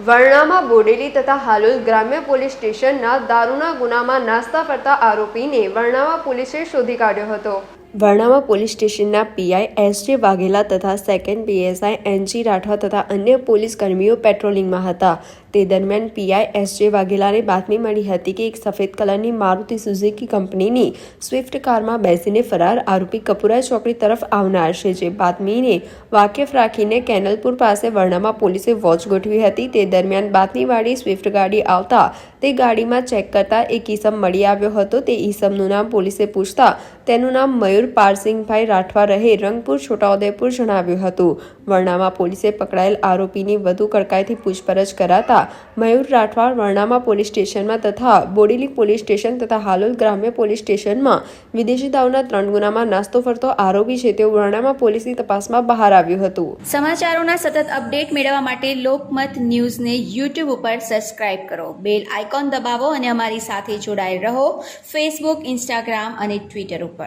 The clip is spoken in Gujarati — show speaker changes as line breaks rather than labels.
વર્ણામાં બોડેલી તથા હાલોલ ગ્રામ્ય પોલીસ સ્ટેશનના દારૂના ગુનામાં નાસ્તા ફરતા આરોપીને વર્ણામાં પોલીસે શોધી કાઢ્યો હતો. વર્ણામાં પોલીસ સ્ટેશનના પીઆઈ એસ જે વાઘેલા તથા સેકન્ડ પીએસઆઈ એનજી રાઠવા તથા અન્ય પોલીસ કર્મીઓ પેટ્રોલિંગમાં હતા. તે દરમિયાન પીઆઈ એસ જે વાઘેલાને બાતમી મળી હતી કે એક સફેદ કલરની મારુતિ સુઝુકી કંપનીની સ્વિફ્ટ કારમાં બેસીને ફરાર આરોપી કપુરા ચોકડી તરફ આવનાર છે. જે બાતમીને વાકેફ રાખીને કેનલપુર પાસે વર્ણામાં પોલીસે વોચ ગોઠવી હતી. તે દરમિયાન બાતમીવાળી સ્વિફ્ટ ગાડી આવતા તે ગાડીમાં ચેક કરતા એક ઈસમ મળી આવ્યો હતો. તે ઈસમનું નામ પોલીસે પૂછતા તેનું નામ મયુર પારસિંગભાઈ રાઠવા રહે રંગપુર છોટાઉદેપુર જણાવ્યું હતું. વરણામાં પોલીસે પકડાયેલ આરોપીની વધુ કડકાઈથી પૂછપરછ કરાતા મયુર રાઠવા વરણામાં પોલીસ સ્ટેશનમાં તથા બોડેલી પોલીસ સ્ટેશન તથા હાલોલ ગ્રામ્ય પોલીસ સ્ટેશનમાં વિદેશી દાવના ત્રણ ગુનામાં નાસ્તો ફરતો આરોપી છે તેવું વરણામાં પોલીસની તપાસમાં બહાર આવ્યું હતું.
સમાચારોના સતત અપડેટ મેળવવા માટે લોકમત ન્યૂઝને યુટ્યુબ ઉપર સબસ્ક્રાઇબ કરો. બેલ આઇકોન દબાવો અને અમારી સાથે જોડાયેલ રહો ફેસબુક, ઇન્સ્ટાગ્રામ અને ટ્વિટર ઉપર.